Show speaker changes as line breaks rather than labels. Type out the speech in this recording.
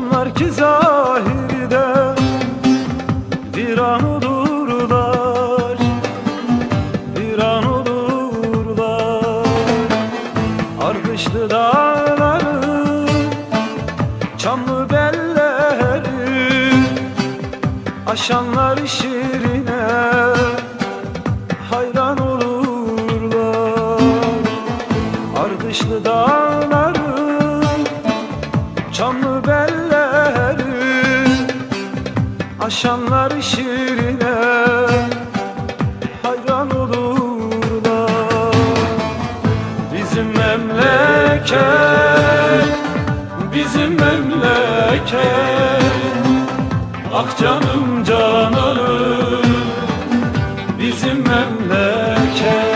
Onlar ki zahirde viran olurlar Viran olurlar. Ardışlı dağları Çamlı belleri Aşanlar şirine Hayran olurlar. Ardışlı dağlar belleri Aşanlar şirine Hayran olurlar. Bizim memleket Bizim memleket Ah canım cananım. Bizim memleket